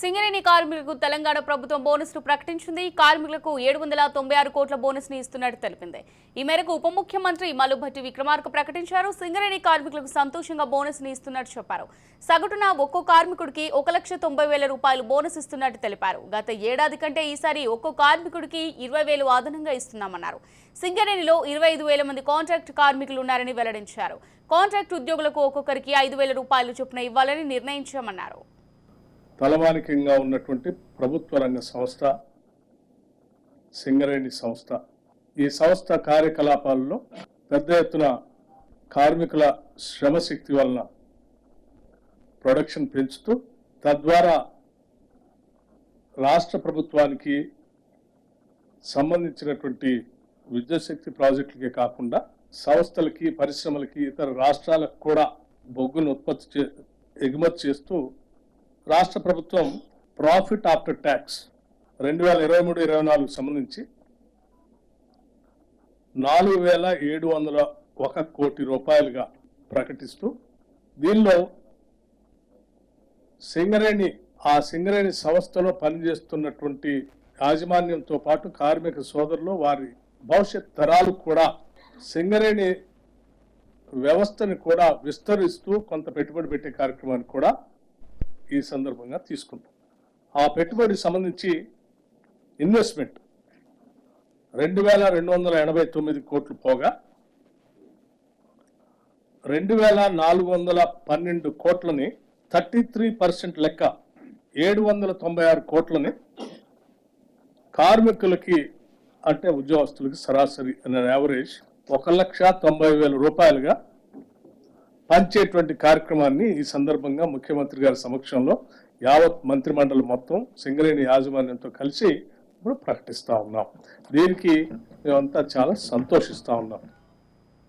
సింగరేణి కార్మికులకు తెలంగాణ ప్రభుత్వం బోనస్ను ప్రకటించింది. కార్మికులకు ఏడు వందల తొంభై ఆరు కోట్ల బోనస్ని ఇస్తున్నట్టు తెలిపింది. ఈ మేరకు ఉప ముఖ్యమంత్రి మల్లుభట్టి విక్రమార్క ప్రకటించారు. సింగరేణి కార్మికులకు సంతోషంగా బోనస్ని ఇస్తున్నట్టు చెప్పారు. సగటున ఒక్కో కార్మికుడికి ఒక లక్ష తొంభై వేల రూపాయలు బోనస్ ఇస్తున్నట్టు తెలిపారు. గత ఏడాది కంటే ఈసారి ఒక్కో కార్మికుడికి ఇరవై వేలు అదనంగా ఇస్తున్నామన్నారు. సింగరేణిలో ఇరవై ఐదు వేల మంది కాంట్రాక్ట్ కార్మికులు ఉన్నారని వెల్లడించారు. కాంట్రాక్ట్ ఉద్యోగులకు ఒక్కొక్కరికి ఐదు వేల రూపాయలు చొప్పున ఇవ్వాలని నిర్ణయించామన్నారు. తలమానికంగా ఉన్నటువంటి ప్రభుత్వ రంగ సంస్థ సింగరేణి సంస్థ. ఈ సంస్థ కార్యకలాపాల్లో పెద్ద ఎత్తున కార్మికుల శ్రమశక్తి వలన ప్రొడక్షన్ పెంచుతూ తద్వారా రాష్ట్ర ప్రభుత్వానికి సంబంధించినటువంటి విద్యుత్శక్తి ప్రాజెక్టులకే కాకుండా సంస్థలకి పరిశ్రమలకి ఇతర రాష్ట్రాలకు కూడా బొగ్గును ఉత్పత్తి చే ఎగుమతి చేస్తూ రాష్ట్ర ప్రభుత్వం ప్రాఫిట్ ఆఫ్టర్ ట్యాక్స్ రెండు వేల ఇరవై మూడు ఇరవై నాలుగు సంబంధించి నాలుగు వేల ఏడు వందల ఒక కోటి రూపాయలుగా ప్రకటిస్తూ దీనిలో సింగరేణి ఆ సింగరేణి సంస్థలో పనిచేస్తున్నటువంటి యాజమాన్యంతో పాటు కార్మిక సోదరులు వారి భవిష్యత్ తరాలు కూడా సింగరేణి వ్యవస్థని కూడా విస్తరిస్తూ కొంత పెట్టుబడి పెట్టే కార్యక్రమాన్ని కూడా ఈ సందర్భంగా తీసుకుంటాం. ఆ పెట్టుబడికి సంబంధించి ఇన్వెస్ట్మెంట్ రెండు వేల రెండు వందల ఎనభై తొమ్మిది కోట్లు పోగా రెండు వేల నాలుగు వందల పన్నెండు కోట్లని థర్టీ త్రీ పర్సెంట్ లెక్క ఏడు వందల తొంభై ఆరు కోట్లని కార్మికులకి అంటే ఉద్యోగస్తులకి సరాసరి యావరేజ్ ఒక లక్ష తొంభై వేల రూపాయలుగా పంచేటువంటి కార్యక్రమాన్ని ఈ సందర్భంగా ముఖ్యమంత్రి గారి సమక్షంలో యావత్ మంత్రిమండలి మొత్తం సింగరేణి యాజమాన్యంతో కలిసి ఇప్పుడు ప్రకటిస్తా ఉన్నాం. దీనికి మేమంతా చాలా సంతోషిస్తా ఉన్నాం.